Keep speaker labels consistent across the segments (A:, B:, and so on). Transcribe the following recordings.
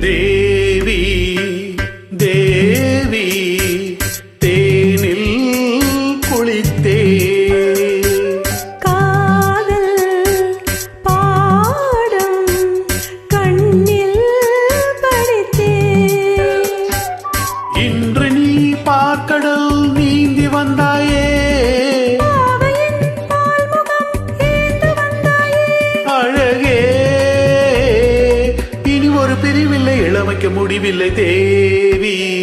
A: தேவி தேவி தேனில் குளித்தே முடிவில்லை தேவி.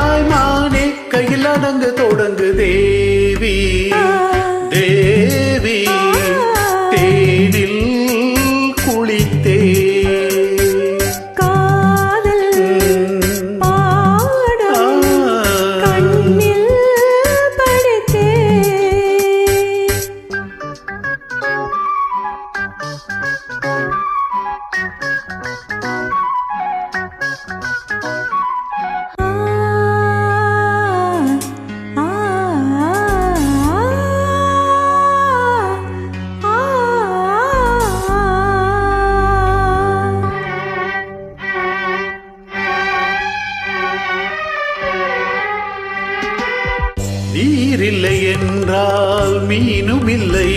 A: தாய் மானே கையில் அடங்கு தொடங்கு தேவி. நீரில்லை என்றால் மீனும் இல்லை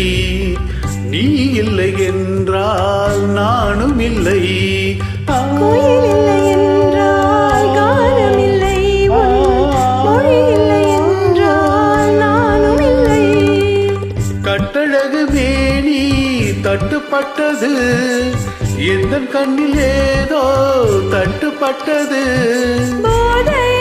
A: நீ இல்லை என்றால் நானும் இல்லை கட்டழகு மேனி தட்டுப்பட்டது. எந்த கண்ணில் தட்டுப்பட்டது.
B: போதை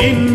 B: in